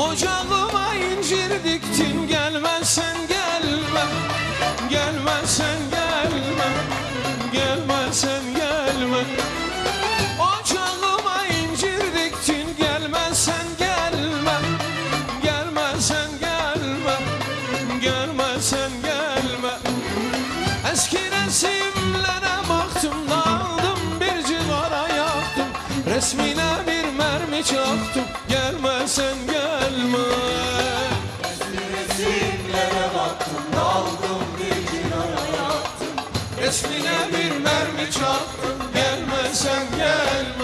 Ocağıma incir diktim gelmezsen gelme. Gelmezsen gelme Gelmezsen gelme. Ocağıma incir diktin gelmezsen gelme. Gelmezsen gelme Gelmezsen gelme. Eski resimlere baktım daldım bir cigara yaktım. Resmine bir mermi çaktım Gelmezsen gelme mermi çaktım Gelme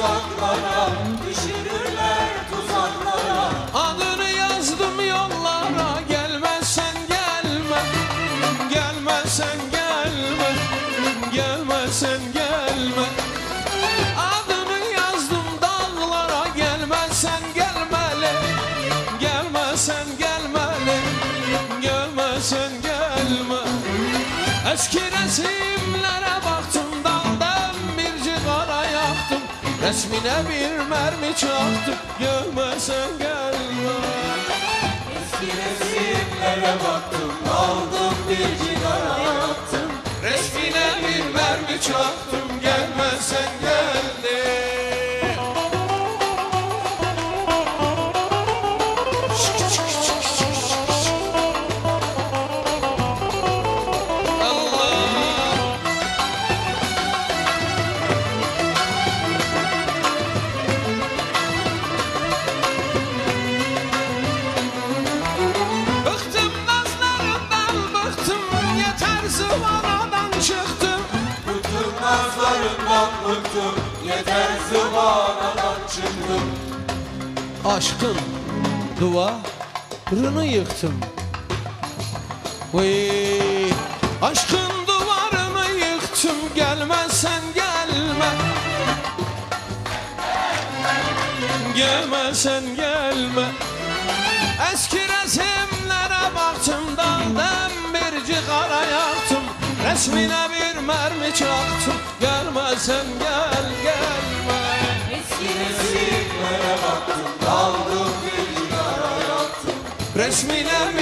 uzaklara Düşürürler tuzaklara. Adını yazdım yollara Gelmezsen gelme. Gelmezsen gelme Gelmezsen gelme. Adını yazdım dağlara Gelmezsen gelmeli Gelmezsen gelmeli Gelmezsen gelme. Eski resimlere baktım Resmine bir mermi çaktım Gelmezsen gelme Eski resimlere baktım daldım bir cinaya yattım Resmine bir mermi çaktım Bıktım nazlarından bıktım Yeter zıvanadan çıktım. Aşkın duvarını yıktım. Vay, aşkın duvarını yıktım. Gelmezsen gelme. Gelmezsen gelme. Eski resimlere baktım Daldan bir cigara yaktım. Resmine mermi çaktım Gelmezsen gel gelme Eski resimlere baktım daldım bir cinaya yattım. Resmine